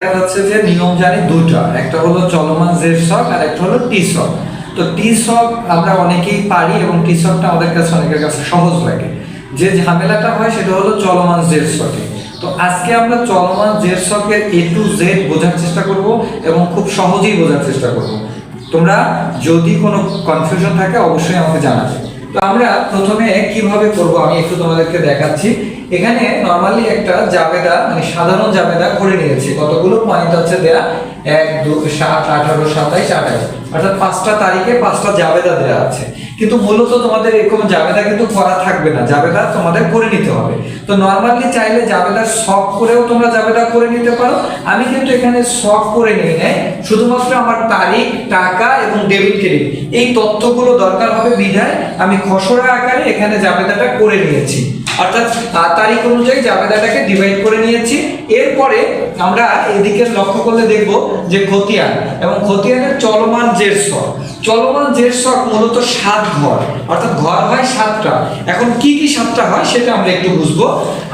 দেখা যাচ্ছে যে নিয়ম জানি দুটা একটা হলো চলমান জেড শক আর একটা হলো টি শক তো টি শক আমরা অনেকেই পারি এবং টি শকটা আমাদের কাছে অনেকের কাছে সহজ লাগে। যে ঝামেলাটা হয় সেটা হলো চলমান জেড শকে তো আজকে আমরা চলমান জেড শকের এ টু জেড বোঝার চেষ্টা করব এবং খুব সহজেই বোঝার চেষ্টা করব। তোমরা যদি কোনো কনফিউশন থাকে অবশ্যই আমাকে জানাবে। তো আমরা প্রথমে কীভাবে করব আমি একটু তোমাদেরকে দেখাচ্ছি। এখানে নর্মালি একটা জাবেদা মানে সাধারণ জাবেদা করে নিয়েছি। কতগুলো পয়েন্ট আছে দেয়া? এক, দু, সাত, আঠারো, সাতাইশ আঠাইশ অর্থাৎ পাঁচটা তারিখে পাঁচটা জাবেদা দেওয়া আছে। কিন্তু মূলত তোমাদের এরকম জাবেদা কিন্তু করা থাকবে না, জাবেদা তোমাদের করে নিতে হবে। তো নর্মালি চাইলে জাবেদার শখ করেও তোমরা জাবেদা করে নিতে পারো। আমি কিন্তু এখানে শখ করে নিই নাই, শুধুমাত্র আমার তারিখ, টাকা এবং ডেবিট ক্রেডিট এই তথ্যগুলো দরকার হবে বিধায় আমি খসড়া আকারে এখানে জাবেদাটা করে নিয়েছি। অর্থাৎ তারিখ অনুযায়ী জাবেদাটাকে ডিভাইড করে নিয়েছি। এরপরে আমরা এদিকে লক্ষ্য করলে দেখব যে খতিয়ান এবং খতিয়ানের চলমান জের চলমান জের শখ মূলত সাত ঘর, অর্থাৎ ঘর হয় সাতটা। এখন কি কি সাতটা হয় সেটা আমরা একটু বুঝব।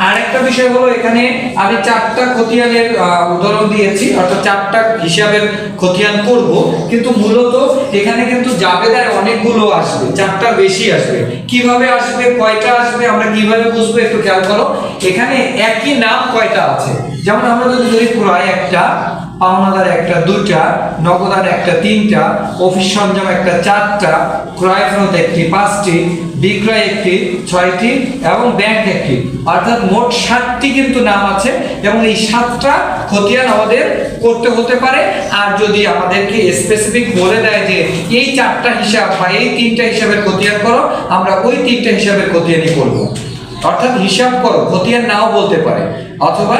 আর একটা বিষয় হলো, এখানে আমি চারটা খতিয়ানের উদাহরণ দিয়েছি, অর্থাৎ চারটা হিসাবের খতিয়ান করব। কিন্তু মূলত এখানে কিন্তু জাবেদায় অনেকগুলো আসবে চারটার বেশি আসবে। কীভাবে আসবে, কয়টা আসবে, আমরা কীভাবে বুঝব একটু খেয়াল করো। এখানে একই নাম কয়টা আছে? যেমন আমরা যদি ধরি ক্রয় একটা পাওনাদার একটা দুটা নগদার একটা তিনটা, অফিস সরঞ্জাম একটা চারটা, ক্রয় ফেরত একটি পাঁচটি, বিক্রয় একটি ছয়টি এবং ব্যাংক একটি। অর্থাৎ মোট সাতটি কিন্তু নাম আছে এবং এই সাতটা খতিয়ান আমাদের করতে হতে পারে। আর যদি আমাদেরকে স্পেসিফিক বলে দেয় যে এই চারটা হিসাব বা এই তিনটা হিসাবের খতিয়ান করো, আমরা ওই তিনটা হিসাবের খতিয়ানই করব। অর্থাৎ হিসাব করো, খতিয়ান নাও বলতে পারে। অথবা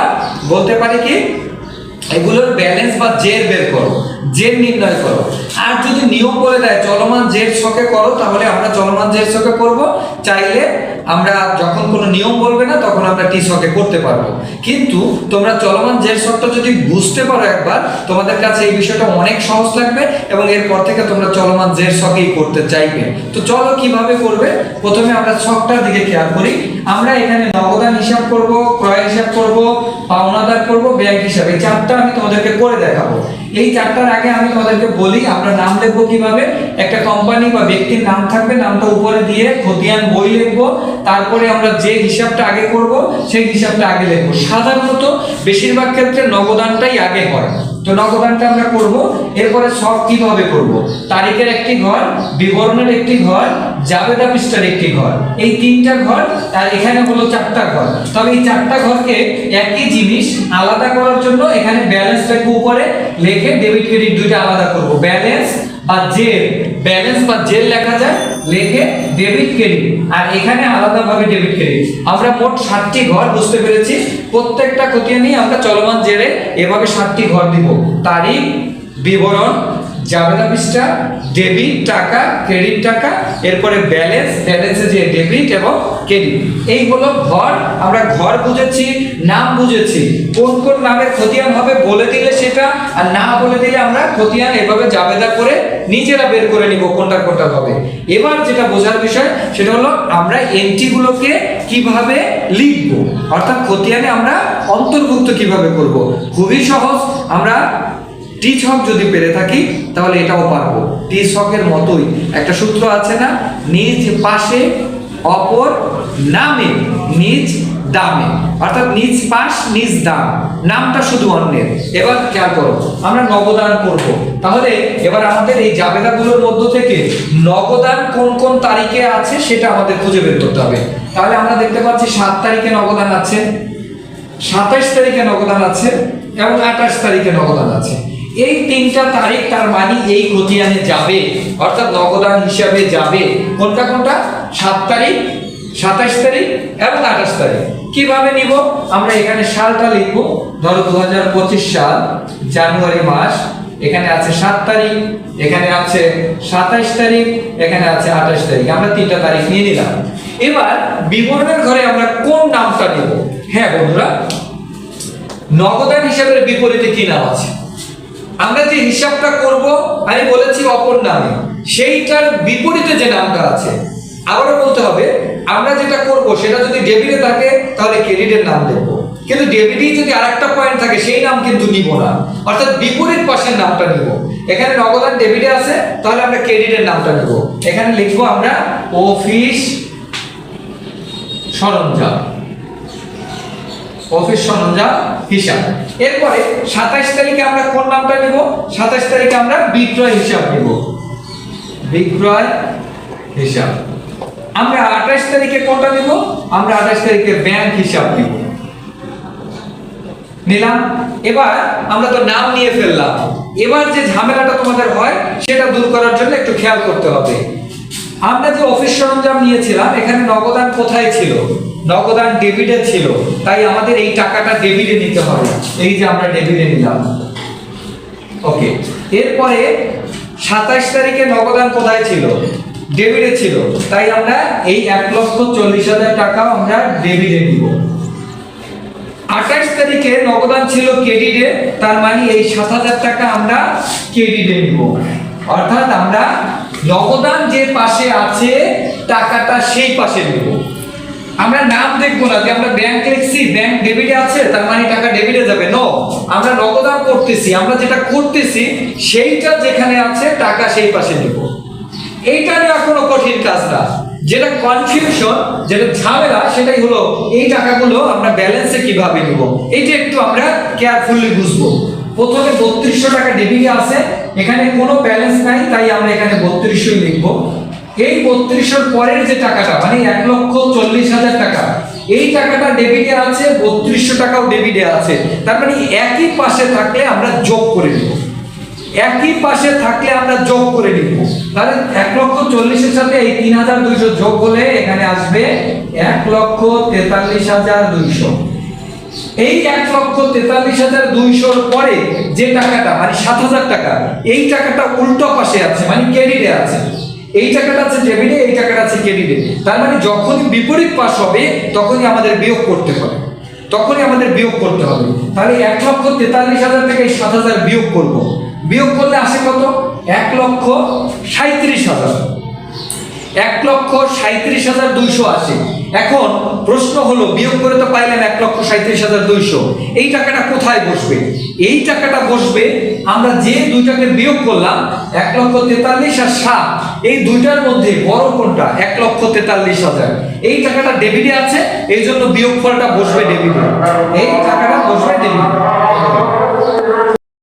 বলতে পারে কি এগুলোর ব্যালেন্স বা জের বের করো, জের নির্ণয় করো। আর যদি নিয়ম বলে দেয়, চলমান জের ছকে করো, তাহলে আমরা চলমান জের ছকে করব। চাইলে আমরা যখন কোনো নিয়ম বলবে না, তখন আমরা টি ছকে করতে পারব। কিন্তু তোমরা চলমান জের ছকটা যদি বুঝতে পারো একবার, তোমাদের কাছে এই বিষয়টা অনেক সহজ লাগবে এবং এরপর থেকে তোমরা চলমান জের ছকেই করতে চাইবে। তো চলো কীভাবে করবে? প্রথমে আমরা ছকটার দিকে খেয়াল করি। আমরা এখানে নগদান হিসাব করব। পাওনাদার করব ব্যাংক হিসাবে। চারটা আমি তোমাদেরকে করে দেখাবো। এই চারটার আগে আমি তোমাদেরকে বলি, আমরা নাম লিখব কীভাবে? একটা কোম্পানি বা ব্যক্তির নাম থাকবে, নামটা উপরে দিয়ে খতিয়ান বই লিখব, তারপরে আমরা যে হিসাবটা আগে করব, সেই হিসাবটা আগে লিখব। সাধারণত বেশিরভাগ ক্ষেত্রে নগদানটাই আগে হয়। তো নগদানটা আমরা করব। এরপরে সব কীভাবে করব? তারিখের একটি ঘর, বিবরণের একটি ঘর, জাবেদা পৃষ্ঠার একটি ঘর। এই তিনটা ঘর, আর এখানে হলো চারটা ঘর। তবে এই চারটা ঘরকে একই জিনিস আলাদা করার জন্য এখানে ব্যালেন্সটাকে উপরে লিখে ডেবিট ক্রেডিট দুইটা আলাদা করব। ব্যালেন্স বা জেল। ব্যালেন্স বা জেল লেখা যায়। লিখে ডেবিট ক্রেডিট আর এখানে আলাদাভাবে ডেবিট ক্রেডিট আমরা মোট সাতটি ঘর, বুঝতে পেরেছি? প্রত্যেকটা নিয়ে আমরা চলমান জেরে এভাবে সাতটি ঘর দিব। তারিখ, বিবরণ জাবেদা পৃষ্ঠা ডেবিট টাকা ক্রেডিট টাকা, এরপরে ব্যালেন্স ব্যালেন্সে যে ডেবিট এবং ক্রেডিট এই হলো ঘর, আমরা ঘর বুঝেছি, নাম বুঝেছি। কোন কোন নামের খতিয়ান হবে বলে দিলে সেটা, আর না বলে দিলে আমরা খতিয়ান এভাবে জাবেদা করে নিজেরা বের করে নিব কোনটা কোনটা হবে। এবার যেটা বোঝার বিষয়, সেটা হলো আমরা এন্ট্রিগুলোকে কীভাবে লিখব? অর্থাৎ খতিয়ানে আমরা অন্তর্ভুক্ত কীভাবে করব? খুবই সহজ, আমরা টি ছক যদি পেরে থাকি, তাহলে এটাও পারব। টি ছকের মতোই একটা সূত্র আছে না, নিজ পাশে, অপর নামে, নিজ দামে। অর্থাৎ নিজ পাশ, নিজ দাম। নামটা শুধু অন্যের। এবার খেয়াল করো, আমরা নগদান করব। তাহলে এবার আমাদের এই জাবেদাগুলোর মধ্য থেকে নগদান কোন কোন তারিখে আছে সেটা আমাদের খুঁজে বের করতে হবে। তাহলে আমরা দেখতে পাচ্ছি সাত তারিখে নগদান আছে, সাতাইশ তারিখে নগদান আছে এবং আঠাশ তারিখে নগদান আছে। এই তিনটা তারিখ তার মানে এই খতিয়ানে যাবে, অর্থাৎ নগদান হিসাবে যাবে। কোনটা কোনটা? সাত তারিখ, সাতাশ তারিখ এবং আঠাশ তারিখ। কীভাবে নিব? আমরা এখানে সালটা লিখব। ধরো দু সাল, জানুয়ারি মাস, এখানে আছে সাত তারিখ, এখানে আছে সাতাইশ তারিখ, এখানে আছে আঠাশ তারিখ। আমরা তিনটা তারিখ নিয়ে নিলাম। এবার বিবরণের ঘরে আমরা কোন নামটা নেব? হ্যাঁ বন্ধুরা, নগদান হিসাবের বিপরীতে কি নাম আছে? আমরা যে হিসাবটা করব, আমি বলেছি অপর নামে। সেইটার বিপরীতে যে নামটা আছে, আবারও বলতে হবে, আমরা যেটা করব, সেটা যদি ডেবিটে থাকে, তাহলে ক্রেডিটের নাম দেবো কিন্তু ডেবিটে যদি আরেকটা পয়েন্ট থাকে, সেই নাম কিন্তু নিব না। অর্থাৎ বিপরীত পাশের নামটা নিব। এখানে নগদান ডেবিটে আছে, তাহলে আমরা ক্রেডিটের নামটা নিব। এখানে লিখব আমরা অফিস সরঞ্জাম। অফিস সরঞ্জাম হিসাব। এরপরে সাতাশ তারিখে আমরা কোন নামটা নিব? সাতাশ তারিখে আমরা বিক্রয় হিসাব নিব। বিক্রয় হিসাব। আমরা আঠাশ তারিখে কোনটা নিব? আমরা আঠাশ তারিখে ব্যাংক হিসাব নিব। নিলাম। এবার আমরা তো নাম নিয়ে ফেললাম। এবার যে ঝামেলাটা তোমাদের হয়, সেটা দূর করার জন্য একটু খেয়াল করতে হবে। আমরা যে অফিস সরঞ্জাম নিয়েছিলাম, এখানে নগদান কোথায় ছিল? নগদান ডেবিটে ছিল, তাই আমাদের এই টাকাটা ডেবিটে নিতে হবে। এই যে আমরা ডেবিটে নিলাম। ওকে এরপরে সাতাশ তারিখে নগদান কোথায় ছিল? ডেবিটে ছিল। তাই আমরা এই এক লক্ষ চল্লিশ হাজার টাকা আমরা ডেবিটে নিব। আঠাশ তারিখে নগদান ছিল ক্রেডিটে তার মানে এই সাত হাজার টাকা আমরা ক্রেডিটে নিব। অর্থাৎ আমরা নগদান যে পাশে আছে, টাকাটা সেই পাশে নিব। আমরা নাম দেখব না, যে আমরা ব্যাংক লিখছি ব্যাংক ডেবিটে আছে, তার মানে টাকা ডেবিটে যাবে। নো আমরা নগদান করতেছি, আমরা যেটা করতেছি, সেইটা যেখানে আছে, টাকা সেই পাশে নিব। এইটা নেওয়া কোনো কঠিন কাজ না। যেটা কনফিউশন যেটা ঝামেলা, সেটাই হলো এই টাকাগুলো আমরা ব্যালেন্সে কীভাবে নিব? এইটা একটু আমরা কেয়ারফুলি বুঝব। প্রথমে বত্রিশশো টাকা ডেবিটে আছে, এখানে কোনো ব্যালেন্স নাই, তাই আমরা এখানে বত্রিশশোই লিখব। এই বত্রিশশোর পরের যে টাকাটা মানে এক লক্ষ চল্লিশ হাজার টাকা, এই টাকাটা ডেবিটে আছে, বত্রিশশো টাকাও ডেবিটে আছে। তার মানে একই পাশে থাকলে আমরা যোগ করে নেব। একই পাশে থাকলে আমরা যোগ করে নিব। তাহলে এক লক্ষ চল্লিশের সাথে এই তিন হাজার দুইশো যোগ হলে এখানে আসবে এক লক্ষ তেতাল্লিশ হাজার দুইশো। এই এক লক্ষ তেতাল্লিশ হাজার দুইশোর পরে যে টাকাটা মানে সাত হাজার টাকা, এই টাকাটা উল্টো পাশে আছে মানে ক্রেডিটে আছে। এই টাকাটা আছে ডেবিটে এই টাকাটা আছে ক্রেডিটে তার মানে যখনই বিপরীত পাশ হবে, তখনই আমাদের বিয়োগ করতে হবে। তখনই আমাদের বিয়োগ করতে হবে। তাহলে এক লক্ষ তেতাল্লিশ হাজার থেকে সাত হাজার বিয়োগ করব। বিয়োগ করলে আসে কত? এক লক্ষ সাঁত্রিশ হাজার। এক লক্ষ সাঁত্রিশ হাজার দুইশো আসে এখন প্রশ্ন হলো, বিয়োগ করে তো পাইলেন এক লক্ষ সাঁত্রিশ হাজার দুইশো। এই টাকাটা কোথায় বসবে? এই টাকাটা বসবে আমরা যে দুইটাকে বিয়োগ করলাম, এক লক্ষ তেতাল্লিশ আর সাত, এই দুইটার মধ্যে বড় কোনটা? এক লক্ষ তেতাল্লিশ হাজার। এই টাকাটা ডেবিটে আছে, এই জন্য বিয়োগ ফলটা বসবে ডেবিটে এই টাকাটা বসবে ডেবিটে